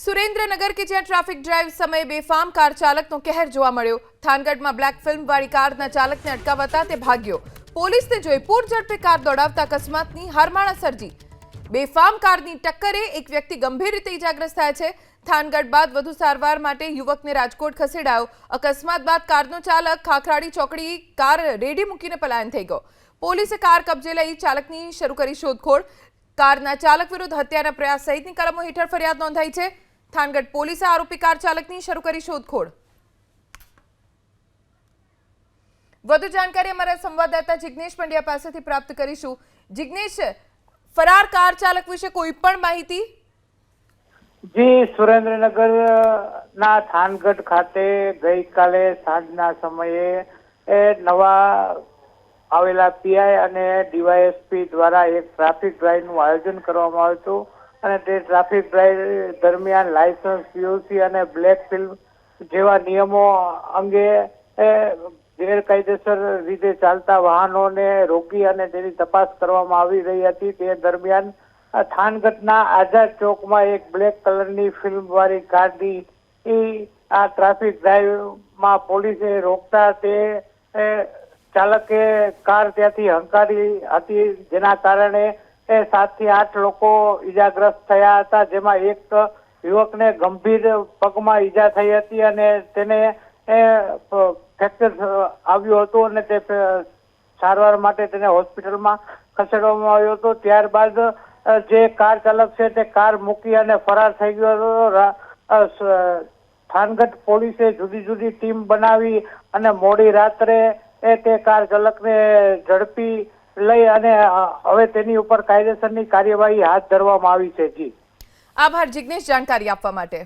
સુરેન્દ્રનગર કે જ્યાં traffic drive સમયે બેફામ કાર ચાલકનો કહેર જોવા મળ્યો. થાનગઢમાં બ્લેક ફિલ્મવાળી કારના ચાલકને અટકાવતા તે ભાગ્યો. પોલીસને જોઈ પૂર ઝડપે કાર દોડાવતા અકસ્માતની હારમાળા સર્જી. બેફામ કારની ટક્કરે એક વ્યક્તિ ગંભીર રીતે ઇજાગ્રસ્ત થયા છે. થાનગઢ બાદ વધુ સારવાર માટે યુવકને રાજકોટ ખસેડાયો. અકસ્માત બાદ કારનો ચાલક ખાખરાડી ચોકડી કાર રેડી મૂકીને પલાયન થઈ ગયો. પોલીસે કાર કબજે લઈ ચાલકની શરૂ કરી શોધખોળ. કારના ચાલક વિરુદ્ધ હત્યાના પ્રયાસ સહિતની કલમો હેઠળ ફરિયાદ નોંધાઈ છે. થાનગઢ પોલીસે આરોપી કાર ચાલકની શરૂ કરી શોધખોળ. વધુ જાણકારી અમારા સંવાદદાતા જિગ્નેશ પંડ્યા પાસેથી પ્રાપ્ત કરીશું. જિગ્નેશ, ફરાર કાર ચાલક વિશે કોઈ પણ માહિતી? જી, સુરેન્દ્રનગર ના, થાનગઢ ખાતે ગઈકાલે સાંજના સમયે, એ નવા આવેલા પીઆઈ અને ડીવાયએસપી દ્વારા એક ટ્રાફિક ડ્રાઈવનું આયોજન કરવામાં આવ્યું હતું. અને તે ટ્રાફિક ડ્રાઈવ દરમિયાન લાયસન્સ પીયુસી અને બ્લેક ફિલ્મ જેવા નિયમો અંગે ગેરકાયદેસર રીતે ચાલતા વાહનોને રોકી અને તેની તપાસ કરવામાં આવી રહી હતી. તે દરમિયાન થાનગઢના આઝાદ ચોકમાં એક બ્લેક કલરની ફિલ્મ વાળી ગાડી આ ટ્રાફિક ડ્રાઈવમાં પોલીસે રોકતા તે ચાલકે કાર ત્યાંથી હંકારી હતી, જેના કારણે સાતથી આઠ લોકો ઈજાગ્રસ્ત થયા હતા, જેમાં એક યુવકને ગંભીર પગમાં ઈજા થઈ હતી અને તેને ફ્રેક્ચર આવ્યું હતું અને તે સારવાર માટે તેને હોસ્પિટલમાં ખસેડવામાં આવ્યો હતો. ત્યારબાદ જે કાર ચાલક છે તે કાર મૂકી અને ફરાર થઈ ગયો હતો. થાનગઢ પોલીસે જુદી જુદી ટીમ બનાવી અને મોડી રાત્રે તે કાર ચાલકને ઝડપી લઈ અને હવે તેની ઉપર કાયદેસરની કાર્યવાહી હાથ ધરવામાં આવી છે. જી. આભાર જિગ્નેશ, જાણકારી આપવા માટે.